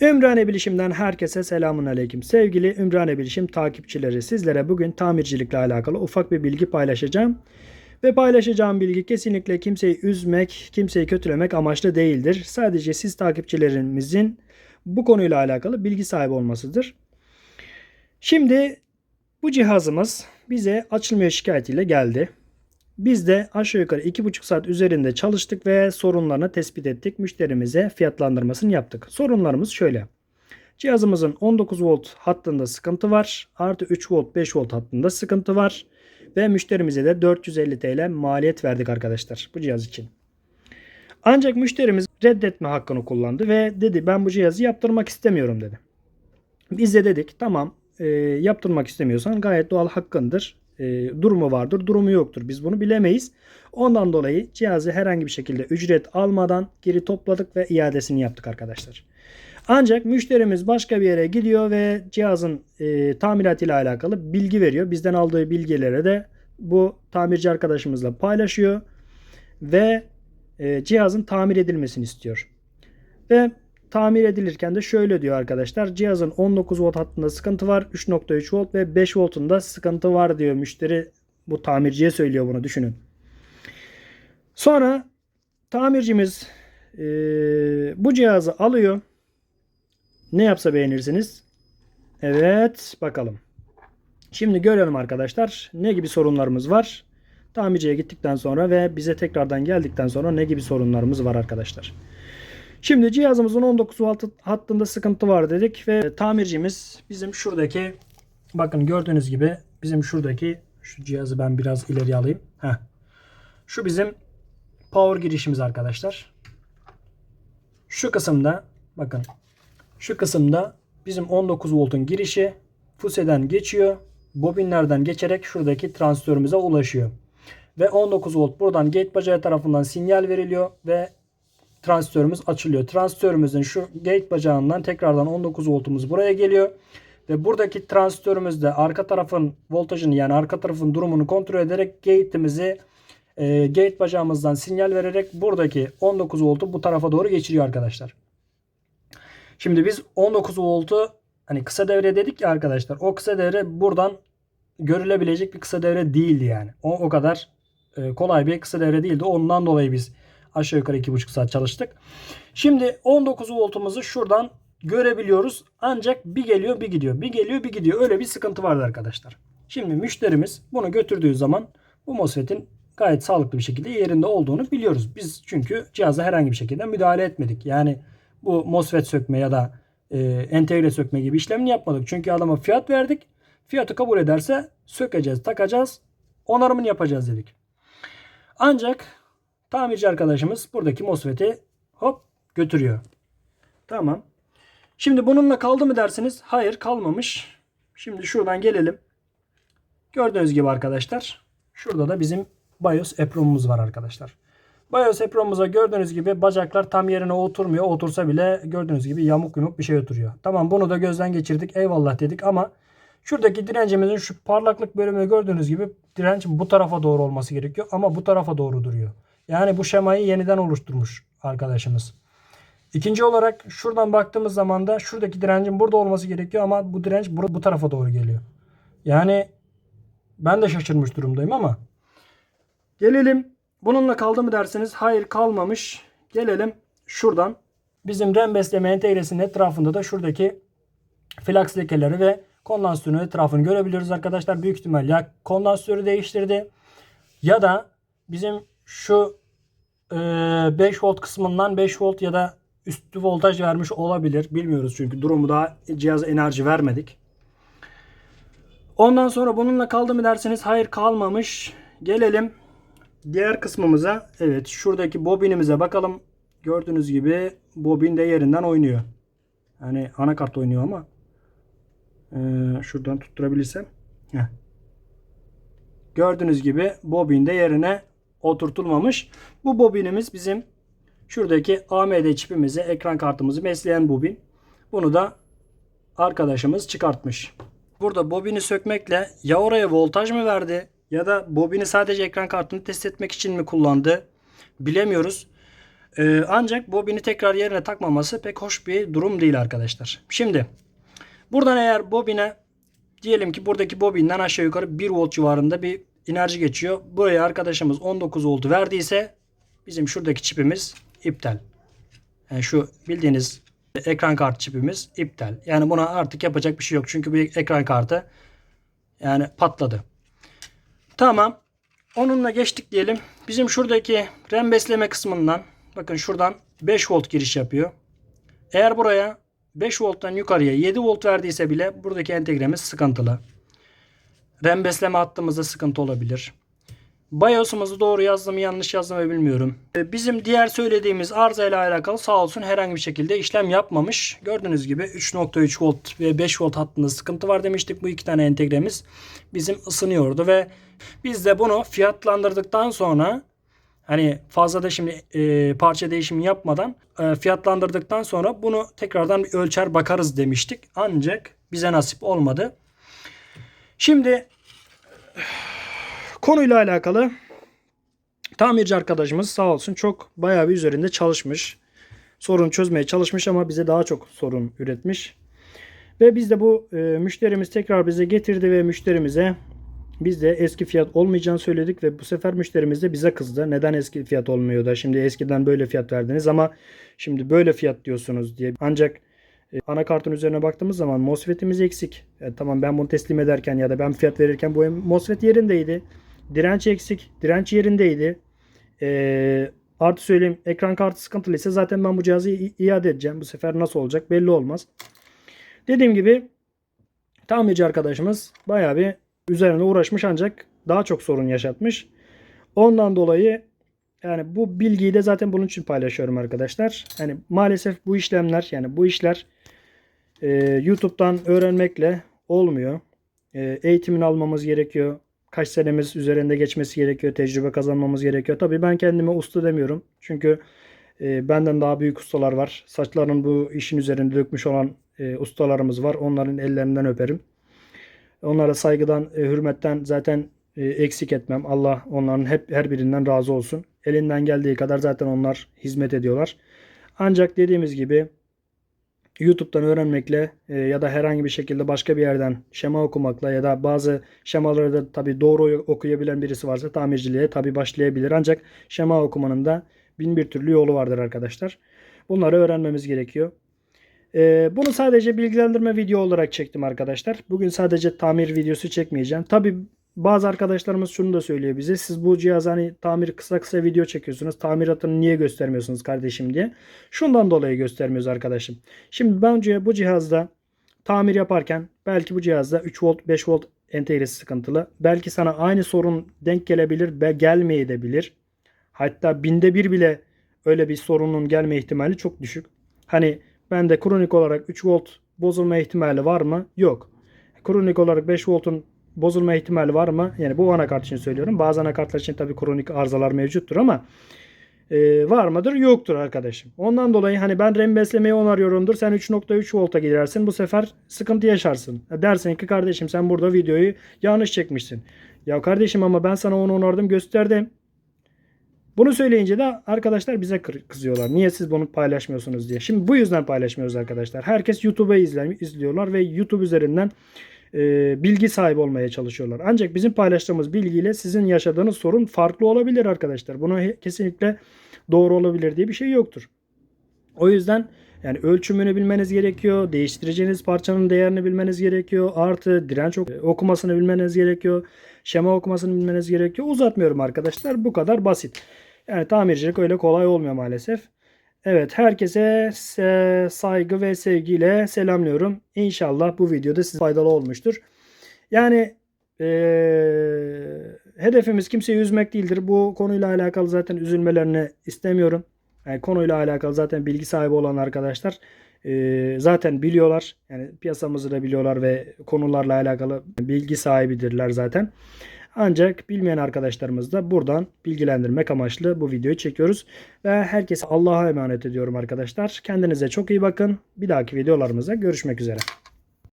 Ümraniye Bilişim'den herkese selamun aleyküm. Sevgili Ümraniye Bilişim takipçileri sizlere bugün tamircilikle alakalı ufak bir bilgi paylaşacağım. Ve paylaşacağım bilgi kesinlikle kimseyi üzmek, kimseyi kötülemek amaçlı değildir. Sadece siz takipçilerimizin bu konuyla alakalı bilgi sahibi olmasıdır. Şimdi bu cihazımız bize açılmıyor şikayetiyle geldi. Biz de aşağı yukarı 2,5 saat üzerinde çalıştık ve sorunlarını tespit ettik. Müşterimize fiyatlandırmasını yaptık. Sorunlarımız şöyle. Cihazımızın 19 volt hattında sıkıntı var. Artı 3 volt 5 volt hattında sıkıntı var. Ve müşterimize de 450 TL maliyet verdik arkadaşlar bu cihaz için. Ancak müşterimiz reddetme hakkını kullandı ve dedi ben bu cihazı yaptırmak istemiyorum dedi. Biz de dedik tamam e, yaptırmak istemiyorsan gayet doğal hakkındır. E, durumu vardır, durumu yoktur. Biz bunu bilemeyiz. Ondan dolayı cihazı herhangi bir şekilde ücret almadan geri topladık ve iadesini yaptık arkadaşlar. Ancak müşterimiz başka bir yere gidiyor ve cihazın e, tamiratı ile alakalı bilgi veriyor. Bizden aldığı bilgilere de bu tamirci arkadaşımızla paylaşıyor ve e, cihazın tamir edilmesini istiyor. Ve tamir edilirken de şöyle diyor arkadaşlar. Cihazın 19 volt hattında sıkıntı var. 3.3 volt ve 5 voltunda sıkıntı var diyor müşteri. Bu tamirciye söylüyor bunu düşünün. Sonra tamircimiz e, bu cihazı alıyor. Ne yapsa beğenirsiniz. Evet bakalım. Şimdi görelim arkadaşlar ne gibi sorunlarımız var. Tamirciye gittikten sonra ve bize tekrardan geldikten sonra ne gibi sorunlarımız var arkadaşlar. Şimdi cihazımızın 19 volt hattında sıkıntı var dedik ve tamircimiz bizim şuradaki bakın gördüğünüz gibi bizim şuradaki şu cihazı ben biraz ileri alayım. Heh. Şu bizim power girişimiz arkadaşlar. Şu kısımda bakın şu kısımda bizim 19 voltun girişi fuseden geçiyor. Bobinlerden geçerek şuradaki transistörümüze ulaşıyor. Ve 19 volt buradan gate bacağı tarafından sinyal veriliyor ve transistörümüz açılıyor. Transistörümüzün şu gate bacağından tekrardan 19 voltumuz buraya geliyor. Ve buradaki transistörümüzde arka tarafın voltajını yani arka tarafın durumunu kontrol ederek gate'imizi e, gate bacağımızdan sinyal vererek buradaki 19 voltu bu tarafa doğru geçiriyor arkadaşlar. Şimdi biz 19 voltu hani kısa devre dedik ya arkadaşlar. O kısa devre buradan görülebilecek bir kısa devre değildi yani. O, o kadar e, kolay bir kısa devre değildi. Ondan dolayı biz aşağı yukarı 2,5 saat çalıştık. Şimdi 19 voltumuzu şuradan görebiliyoruz. Ancak bir geliyor bir gidiyor. Bir geliyor bir gidiyor. Öyle bir sıkıntı vardı arkadaşlar. Şimdi müşterimiz bunu götürdüğü zaman bu MOSFET'in gayet sağlıklı bir şekilde yerinde olduğunu biliyoruz. Biz çünkü cihaza herhangi bir şekilde müdahale etmedik. Yani bu MOSFET sökme ya da e, entegre sökme gibi işlemini yapmadık. Çünkü adama fiyat verdik. Fiyatı kabul ederse sökeceğiz, takacağız, onarımını yapacağız dedik. Ancak tamirci arkadaşımız buradaki MOSFET'i hop götürüyor. Tamam. Şimdi bununla kaldı mı dersiniz? Hayır kalmamış. Şimdi şuradan gelelim. Gördüğünüz gibi arkadaşlar. Şurada da bizim BIOS EPROM'umuz var arkadaşlar. BIOS EPROM'umuza gördüğünüz gibi bacaklar tam yerine oturmuyor. Otursa bile gördüğünüz gibi yamuk yumuk bir şey oturuyor. Tamam bunu da gözden geçirdik. Eyvallah dedik ama şuradaki direncimizin şu parlaklık bölümünü gördüğünüz gibi direnç bu tarafa doğru olması gerekiyor. Ama bu tarafa doğru duruyor. Yani bu şemayı yeniden oluşturmuş arkadaşımız. İkinci olarak şuradan baktığımız zaman da şuradaki direncin burada olması gerekiyor ama bu direnç bu, tarafa doğru geliyor. Yani ben de şaşırmış durumdayım ama gelelim bununla kaldı mı derseniz hayır kalmamış. Gelelim şuradan bizim RAM besleme entegresinin etrafında da şuradaki flaks lekeleri ve kondansatörün etrafını görebiliyoruz arkadaşlar. Büyük ihtimal ya kondansatörü değiştirdi ya da bizim şu e, 5 volt kısmından 5 volt ya da üstü voltaj vermiş olabilir. Bilmiyoruz çünkü durumu daha cihaza enerji vermedik. Ondan sonra bununla kaldı mı derseniz hayır kalmamış. Gelelim diğer kısmımıza. Evet şuradaki bobinimize bakalım. Gördüğünüz gibi bobin de yerinden oynuyor. Yani anakart oynuyor ama ee, şuradan tutturabilirsem. Heh. Gördüğünüz gibi bobin de yerine oturtulmamış. Bu bobinimiz bizim şuradaki AMD çipimizi, ekran kartımızı besleyen bobin. Bunu da arkadaşımız çıkartmış. Burada bobini sökmekle ya oraya voltaj mı verdi ya da bobini sadece ekran kartını test etmek için mi kullandı bilemiyoruz. Ee, ancak bobini tekrar yerine takmaması pek hoş bir durum değil arkadaşlar. Şimdi buradan eğer bobine diyelim ki buradaki bobinden aşağı yukarı 1 volt civarında bir enerji geçiyor. Buraya arkadaşımız 19 voltu verdiyse bizim şuradaki çipimiz iptal. Yani şu bildiğiniz ekran kartı çipimiz iptal. Yani buna artık yapacak bir şey yok. Çünkü bir ekran kartı yani patladı. Tamam. Onunla geçtik diyelim. Bizim şuradaki RAM besleme kısmından bakın şuradan 5 volt giriş yapıyor. Eğer buraya 5 volttan yukarıya 7 volt verdiyse bile buradaki entegremiz sıkıntılı. RAM besleme hattımızda sıkıntı olabilir. BIOS'umuzu doğru yazdım yanlış yazdım ve bilmiyorum. Ee, Bizim diğer söylediğimiz arıza ile alakalı sağ olsun herhangi bir şekilde işlem yapmamış. Gördüğünüz gibi 3.3 volt ve 5 volt hattında sıkıntı var demiştik. Bu iki tane entegremiz bizim ısınıyordu ve biz de bunu fiyatlandırdıktan sonra hani fazla da şimdi e, parça değişimi yapmadan e, fiyatlandırdıktan sonra bunu tekrardan bir ölçer bakarız demiştik. Ancak bize nasip olmadı. Şimdi konuyla alakalı tamirci arkadaşımız sağ olsun çok bayağı bir üzerinde çalışmış. Sorun çözmeye çalışmış ama bize daha çok sorun üretmiş. Ve biz de bu e, müşterimiz tekrar bize getirdi ve müşterimize biz de eski fiyat olmayacağını söyledik ve bu sefer müşterimiz de bize kızdı. Neden eski fiyat olmuyor da şimdi eskiden böyle fiyat verdiniz ama şimdi böyle fiyat diyorsunuz diye. Ancak e, anakartın üzerine baktığımız zaman MOSFET'imiz eksik. E, tamam ben bunu teslim ederken ya da ben fiyat verirken bu MOSFET yerindeydi. Direnç eksik. Direnç yerindeydi. E, artı söyleyeyim ekran kartı sıkıntılıysa zaten ben bu cihazı iade edeceğim. Bu sefer nasıl olacak belli olmaz. Dediğim gibi tamirci arkadaşımız bayağı bir üzerine uğraşmış ancak daha çok sorun yaşatmış. Ondan dolayı yani bu bilgiyi de zaten bunun için paylaşıyorum arkadaşlar. Yani maalesef bu işlemler yani bu işler e, YouTube'dan öğrenmekle olmuyor. E, eğitimini almamız gerekiyor. Kaç senemiz üzerinde geçmesi gerekiyor. Tecrübe kazanmamız gerekiyor. Tabii ben kendime usta demiyorum. Çünkü e, benden daha büyük ustalar var. Saçlarının bu işin üzerinde dökmüş olan e, ustalarımız var. Onların ellerinden öperim. Onlara saygıdan, e, hürmetten zaten e, eksik etmem. Allah onların hep her birinden razı olsun. Elinden geldiği kadar zaten onlar hizmet ediyorlar. Ancak dediğimiz gibi YouTube'dan öğrenmekle e, ya da herhangi bir şekilde başka bir yerden şema okumakla ya da bazı şemaları da tabii doğru okuyabilen birisi varsa tamirciliğe tabii başlayabilir. Ancak şema okumanın da bin bir türlü yolu vardır arkadaşlar. Bunları öğrenmemiz gerekiyor. Ee, bunu sadece bilgilendirme video olarak çektim arkadaşlar. Bugün sadece tamir videosu çekmeyeceğim. Tabi bazı arkadaşlarımız şunu da söylüyor bize. Siz bu cihaz hani tamir kısa kısa video çekiyorsunuz. Tamiratını niye göstermiyorsunuz kardeşim diye. Şundan dolayı göstermiyoruz arkadaşım. Şimdi bence bu cihazda tamir yaparken belki bu cihazda 3 volt 5 volt entegresi sıkıntılı. Belki sana aynı sorun denk gelebilir ve gelmeyebilir. Hatta binde bir bile öyle bir sorunun gelme ihtimali çok düşük. Hani ben de kronik olarak 3 volt bozulma ihtimali var mı? Yok. Kronik olarak 5 voltun bozulma ihtimali var mı? Yani bu anakart için söylüyorum. Bazı anakartlar için tabii kronik arızalar mevcuttur ama e, var mıdır? Yoktur arkadaşım. Ondan dolayı hani ben RAM beslemeyi onarıyorumdur. Sen 3.3 volta gidersin. Bu sefer sıkıntı yaşarsın. Dersin ki kardeşim sen burada videoyu yanlış çekmişsin. Ya kardeşim ama ben sana onu onardım gösterdim. Bunu söyleyince de arkadaşlar bize kızıyorlar. Niye siz bunu paylaşmıyorsunuz diye. Şimdi bu yüzden paylaşmıyoruz arkadaşlar. Herkes YouTube'a izle- izliyorlar ve YouTube üzerinden e, bilgi sahibi olmaya çalışıyorlar. Ancak bizim paylaştığımız bilgiyle sizin yaşadığınız sorun farklı olabilir arkadaşlar. Buna kesinlikle doğru olabilir diye bir şey yoktur. O yüzden yani ölçümünü bilmeniz gerekiyor. Değiştireceğiniz parçanın değerini bilmeniz gerekiyor. Artı direnç ok- okumasını bilmeniz gerekiyor. Şema okumasını bilmeniz gerekiyor. Uzatmıyorum arkadaşlar. Bu kadar basit. Yani tamircilik öyle kolay olmuyor maalesef. Evet herkese se- saygı ve sevgiyle selamlıyorum. İnşallah bu videoda size faydalı olmuştur. Yani eee, hedefimiz kimseyi üzmek değildir. Bu konuyla alakalı zaten üzülmelerini istemiyorum. Yani konuyla alakalı zaten bilgi sahibi olan arkadaşlar eee, zaten biliyorlar. Yani piyasamızı da biliyorlar ve konularla alakalı bilgi sahibidirler zaten. Ancak bilmeyen arkadaşlarımız da buradan bilgilendirmek amaçlı bu videoyu çekiyoruz. Ve herkese Allah'a emanet ediyorum arkadaşlar. Kendinize çok iyi bakın. Bir dahaki videolarımızda görüşmek üzere.